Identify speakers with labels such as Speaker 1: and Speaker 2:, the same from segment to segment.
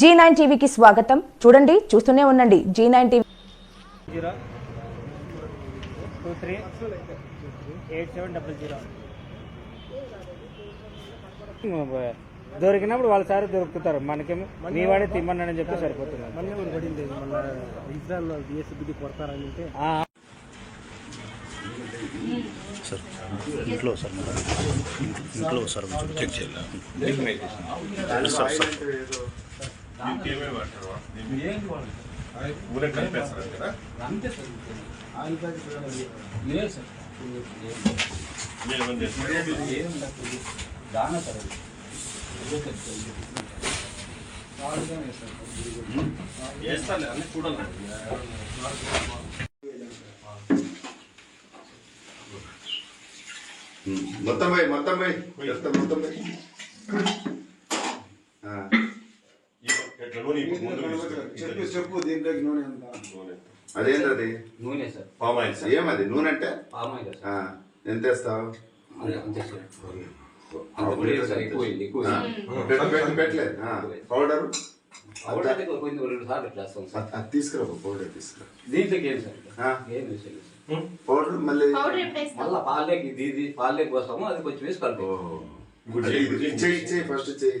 Speaker 1: G nine టీవీకి స్వాగతం. చూడండి చూస్తూనే ఉండండి. Zee nine TV
Speaker 2: zero two three eight seven double zero. దొరికినప్పుడు వాళ్ళ సారి దొరుకుతారు. మనకేమో మీ వాడే తిమ్మన్నాడని చెప్తే సరిపోతుంది.
Speaker 3: ఒకటి పడింది. మొన్న ఇజ్రాయల్ బిఎస్బిడి కొడతారని అంటే
Speaker 2: ఆ,
Speaker 4: సార్. ఇంట్లో సార్ మన ఇంట్లో సార్ కొంచెం సార్ సార్
Speaker 5: ఊరే కలిపేస్తారు కదా? మీరేమని చేస్తారు? వేస్తాలే అన్ని
Speaker 6: మొత్తం పోయి మొత్తం పోయి మొత్తం పోయి.
Speaker 5: ఎట్లా నూనె ఇప్పుడు ముందు
Speaker 7: చెప్పు చెప్పు దీంట్లోకి నూనె ఎంత
Speaker 6: అదేంటది?
Speaker 8: నూనె సార్.
Speaker 5: Palm oil sir.
Speaker 6: ఏమది? నూనె అంటే?
Speaker 8: Palm oil sir.
Speaker 6: ఆ, ఎంత వేస్తావు?
Speaker 8: అంతే సార్.
Speaker 6: హాఫ్
Speaker 8: అంత లేదు
Speaker 6: లీటర్
Speaker 8: సార్
Speaker 6: ఎంత
Speaker 8: ఎక్కువ అయింది ఎక్కువ
Speaker 6: ఆ,
Speaker 8: అయింది.
Speaker 6: పెట్టు పెట్టు. పెట్టలేదు పౌడర్?
Speaker 8: రెండు సార్లు ఇట్లా వేస్తాం సార్.
Speaker 6: అది తీసుకురా పౌడర్ తీసుకురా
Speaker 8: దీంట్లోకి ఏం సార్?
Speaker 6: ఆ.
Speaker 8: ఏం వేసేది సార్?
Speaker 6: పౌడర్ మళ్ళీ?
Speaker 8: మళ్ళీ పాలకి దీది పాలకి పోస్తాము అది కొంచెం వేసి కలుపు.
Speaker 6: అది ఇది ఫస్ట్ ఇచ్చేయి.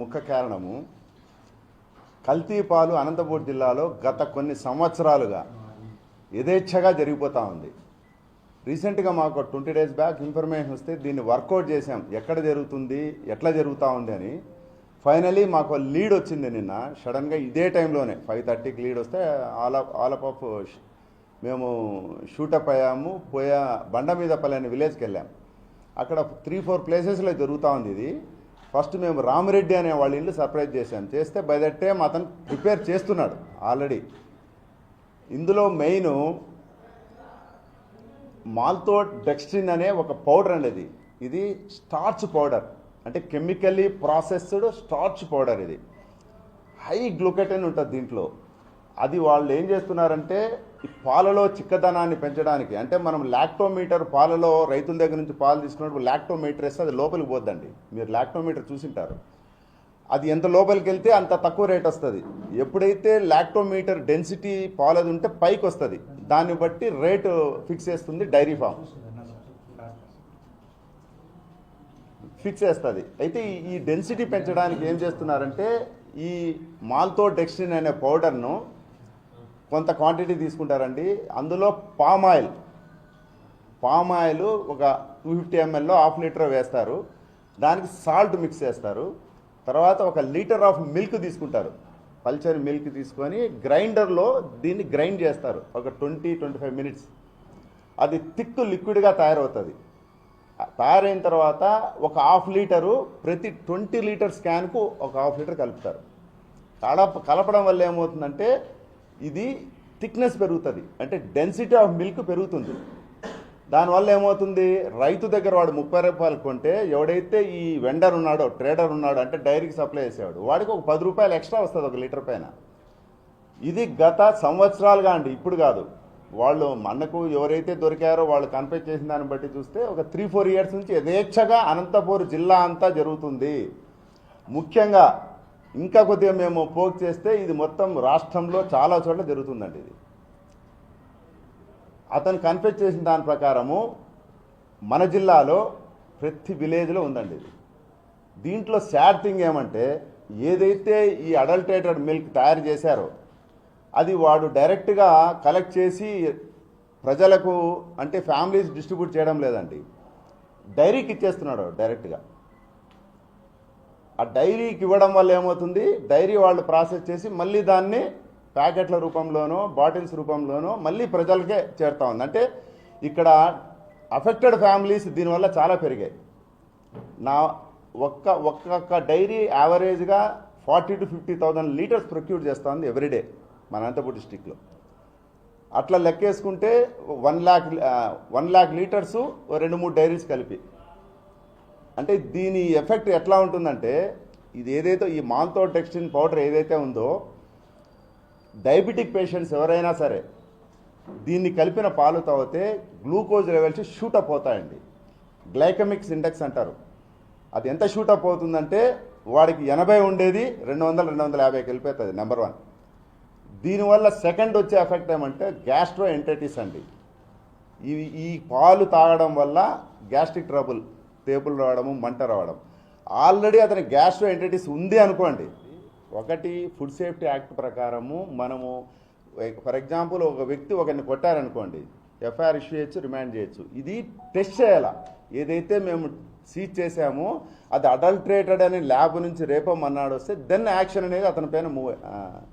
Speaker 9: ముఖ్య కారణము కల్తీపాలు అనంతపూర్ జిల్లాలో గత కొన్ని సంవత్సరాలుగా యథేచ్ఛగా జరిగిపోతూ ఉంది. రీసెంట్గా మాకు ట్వంటీ డేస్ బ్యాక్ ఇన్ఫర్మేషన్ వస్తే దీన్ని వర్కౌట్ చేసాం ఎక్కడ జరుగుతుంది ఎట్లా జరుగుతూ ఉంది అని. ఫైనలీ మాకు లీడ్ వచ్చింది నిన్న. సడన్గా ఇదే టైంలోనే ఫైవ్ థర్టీకి లీడ్ వస్తే all off all off off మేము షూటప్ అయ్యాము పోయా బండ మీద పల్లెని విలేజ్కి వెళ్ళాము అక్కడ త్రీ ఫోర్ ప్లేసెస్లో జరుగుతూ ఉంది ఇది. ఫస్ట్ మేము రామిరెడ్డి అనే వాళ్ళ ఇల్లు సర్ప్రైజ్ చేశాం. చేస్తే బై దట్ టైం అతను ప్రిపేర్ చేస్తున్నాడు ఆల్రెడీ ఇందులో మెయిన్ మాల్తో డెక్స్ట్రిన్ అనే ఒక పౌడర్ అనేది. ఇది స్టార్చ్ పౌడర్ అంటే కెమికల్లీ ప్రాసెస్డ్ స్టార్చ్ పౌడర్ ఇది. హై గ్లూకెటన్ ఉంటుంది దీంట్లో. అది వాళ్ళు ఏం చేస్తున్నారంటే ఈ పాలలో చిక్కదనాన్ని పెంచడానికి అంటే మనం లాక్టోమీటర్ పాలలో రైతుల దగ్గర నుంచి పాలు తీసుకున్నప్పుడు లాక్టోమీటర్ వేస్తే అది లోపలికి పోద్దండి. మీరు లాక్టోమీటర్ చూసింటారు. అది ఎంత లోపలికి వెళ్తే అంత తక్కువ రేట్ వస్తుంది. ఎప్పుడైతే లాక్టోమీటర్ డెన్సిటీ పాలది ఉంటే పైకి వస్తుంది. దాన్ని బట్టి రేటు ఫిక్స్ చేస్తుంది డైరీ ఫామ్. ఫిక్స్ చేస్తుంది. అయితే ఈ- డెన్సిటీ పెంచడానికి ఏం చేస్తున్నారంటే ఈ మాల్తో డెక్స్టిన్ అనే పౌడర్ను కొంత క్వాంటిటీ తీసుకుంటారండి. అందులో పామ్ ఆయిల్ పామ్ ఆయిల్ ఒక టూ ఫిఫ్టీ ఎంఎల్లో హాఫ్ లీటర్ వేస్తారు. దానికి సాల్ట్ మిక్స్ చేస్తారు. తర్వాత ఒక లీటర్ ఆఫ్ మిల్క్ తీసుకుంటారు. పల్చర్ మిల్క్ తీసుకొని గ్రైండర్లో దీన్ని గ్రైండ్ చేస్తారు. ఒక ట్వంటీ ట్వంటీ ఫైవ్ మినిట్స్ అది థిక్ లిక్విడ్గా తయారవుతుంది. తయారైన తర్వాత ఒక హాఫ్ లీటరు ప్రతి ట్వంటీ లీటర్స్ క్యాన్కు ఒక హాఫ్ లీటర్ కలుపుతారు. కలప కలపడం వల్ల ఏమవుతుందంటే ఇది థిక్నెస్ పెరుగుతుంది. అంటే డెన్సిటీ ఆఫ్ మిల్క్ పెరుగుతుంది. దానివల్ల ఏమవుతుంది? రైతు దగ్గర వాడు ముప్పై రూపాయలు కొంటే ఎవడైతే ఈ వెండర్ ఉన్నాడో ట్రేడర్ ఉన్నాడో అంటే డైరీకి సప్లై చేసేవాడు వాడికి ఒక పది రూపాయలు ఎక్స్ట్రా వస్తుంది ఒక లీటర్ పైన. ఇది గత సంవత్సరాలుగా అండి ఇప్పుడు కాదు. వాళ్ళు మనకు ఎవరైతే దొరికారో వాళ్ళు కన్ఫెక్ట్ చేసిన దాన్ని బట్టి చూస్తే ఒక త్రీ ఫోర్ ఇయర్స్ నుంచి యథేచ్ఛగా అనంతపూర్ జిల్లా అంతా జరుగుతుంది. ముఖ్యంగా ఇంకా కొద్దిగా మేము పోక్ చేస్తే ఇది మొత్తం రాష్ట్రంలో చాలా చోట్ల జరుగుతుందండి ఇది. అతను కన్ఫెస్ చేసిన దాని ప్రకారము మన జిల్లాలో ప్రతి విలేజ్లో ఉందండి ఇది. దీంట్లో శాడ్ థింగ్ ఏమంటే ఏదైతే ఈ అడల్టేటెడ్ మిల్క్ తయారు చేశారో అది వాడు డైరెక్ట్గా కలెక్ట్ చేసి ప్రజలకు అంటే ఫ్యామిలీస్ డిస్ట్రిబ్యూట్ చేయడం లేదండి. డైరీకి ఇచ్చేస్తున్నాడు డైరెక్ట్గా ఆ డైరీకి ఇవ్వడం వల్ల ఏమవుతుంది? డైరీ వాళ్ళు ప్రాసెస్ చేసి మళ్ళీ దాన్ని ప్యాకెట్ల రూపంలోనో బాటిల్స్ రూపంలోనో మళ్ళీ ప్రజలకే చేరుతా ఉంది. అంటే ఇక్కడ అఫెక్టెడ్ ఫ్యామిలీస్ దీనివల్ల చాలా పెరిగాయి. నా ఒక్క ఒక్కొక్క డైరీ యావరేజ్గా forty to fifty thousand litres procure చేస్తుంది ఎవ్రీడే మన అనంతపూర్ డిస్టిక్లో. అట్లా లెక్కేసుకుంటే one lakh one lakh litres రెండు మూడు డైరీస్ కలిపి. అంటే దీని ఎఫెక్ట్ ఎట్లా ఉంటుందంటే ఇది ఏదైతే ఈ మాల్తో టెక్స్టిన్ పౌడర్ ఏదైతే ఉందో డయాబెటిక్ పేషెంట్స్ ఎవరైనా సరే దీన్ని కలిపిన పాలు తాగితే గ్లూకోజ్ లెవెల్స్ షూటప్ అవుతాయండి. గ్లైకమిక్స్ ఇండెక్స్ అంటారు. అది ఎంత షూటప్ అవుతుందంటే వాడికి ఎనభై ఉండేది రెండు వందల రెండు వందల యాభైకి వెళ్ళిపోతుంది నెంబర్ వన్. దీనివల్ల సెకండ్ వచ్చే ఎఫెక్ట్ ఏమంటే గ్యాస్ట్రో ఎంటైటిస్ అండి. ఈ ఈ పాలు తాగడం వల్ల గ్యాస్ట్రిక్ ట్రబుల్. తేపులు రావడము మంట రావడం. ఆల్రెడీ అతని గ్యాస్ట్రో ఎంటైటిస్ ఉంది అనుకోండి. ఒకటి ఫుడ్ సేఫ్టీ యాక్ట్ ప్రకారము మనము ఫర్ ఎగ్జాంపుల్ ఒక వ్యక్తి ఒకరిని కొట్టారనుకోండి ఎఫ్ఐఆర్ ఇష్యూ చేయొచ్చు రిమాండ్ చేయొచ్చు. ఇది టెస్ట్ చేయాలా? ఏదైతే మేము సీజ్ చేసామో అది అడల్ట్రేటెడ్ అని ల్యాబ్ నుంచి రేపమన్నాడు వస్తే దెన్ యాక్షన్ అనేది అతని పైన మూవ్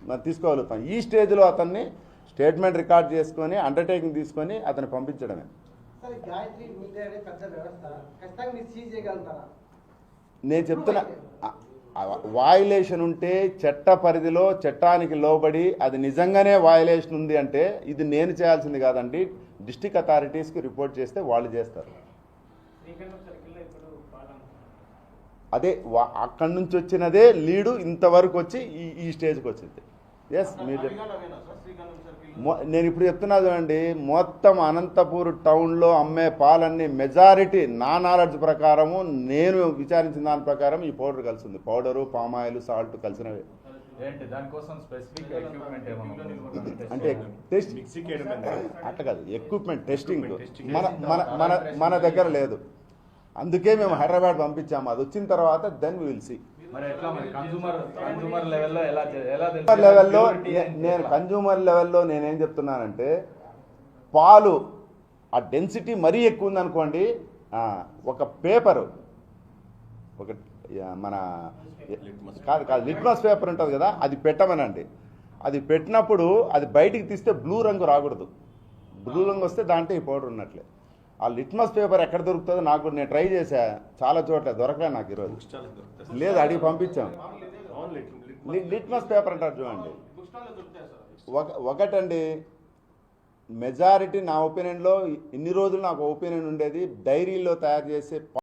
Speaker 9: మనం తీసుకోగలుగుతాం. ఈ స్టేజ్లో అతన్ని స్టేట్మెంట్ రికార్డ్ చేసుకొని అండర్టేకింగ్ తీసుకొని అతను పంపించడమే.
Speaker 3: సార్ ఈ గాయత్రి మీడియా అనేది పెద్ద వ్యవస్థ. ఖచ్చితంగా మీరు సీజ్ చేయగలుగుతారా?
Speaker 9: నేను చెప్తున్నా వాయులేషన్ ఉంటే చట్ట పరిధిలో చట్టానికి లోబడి అది నిజంగానే వాయులేషన్ ఉంది అంటే ఇది నేను చేయాల్సింది కాదండి. డిస్టిక్ అథారిటీస్కి రిపోర్ట్ చేస్తే వాళ్ళు చేస్తారు. అదే వా- అక్కడి నుంచి వచ్చినదే లీడు ఇంతవరకు వచ్చి ఈ ఈ స్టేజ్కి వచ్చింది. ఎస్ మీరు నేను ఇప్పుడు చెప్తున్నా చూడండి మొత్తం అనంతపూర్ టౌన్లో అమ్మే పాలన్నీ మెజారిటీ నా నాలెడ్జ్ ప్రకారము నేను విచారించిన దాని ప్రకారం ఈ పౌడర్ కలిసింది. పౌడరు పామాయిల్ సాల్ట్ కలిసినవి. అంటే టెస్ట్ అట్లా కాదు ఎక్విప్మెంట్ టెస్టింగ్ మన మన మన మన దగ్గర లేదు. అందుకే మేము హైదరాబాద్ పంపించాము. అది వచ్చిన తర్వాత దెన్ విల్ సి
Speaker 10: లెవెల్లో?
Speaker 9: నేను కన్జ్యూమర్ లెవెల్లో నేనేం చెప్తున్నానంటే పాలు ఆ డెన్సిటీ మరీ ఎక్కువ ఉందనుకోండి ఒక పేపరు ఒక మన కాదు కాదు లిట్మస్ పేపర్ ఉంటుంది కదా అది పెట్టమనండి. అది పెట్టినప్పుడు అది బయటికి తీస్తే బ్లూ రంగు రాకూడదు. బ్లూ రంగు వస్తే దాంట్లో ఈ పౌడర్ ఉన్నట్లే. ఆ లిట్మస్ పేపర్ ఎక్కడ దొరుకుతుందో నాకు నేను ట్రై చేశా. చాలా చోట్ల దొరకలే నాకు ఈరోజు. లేదు అడిగి పంపించాం. లిట్మస్ పేపర్ అంటారు చూడండి. ఒక ఒకటండి మెజారిటీ నా ఒపీనియన్లో ఇన్ని రోజులు నాకు ఒపీనియన్ ఉండేది డైరీలో తయారు చేసే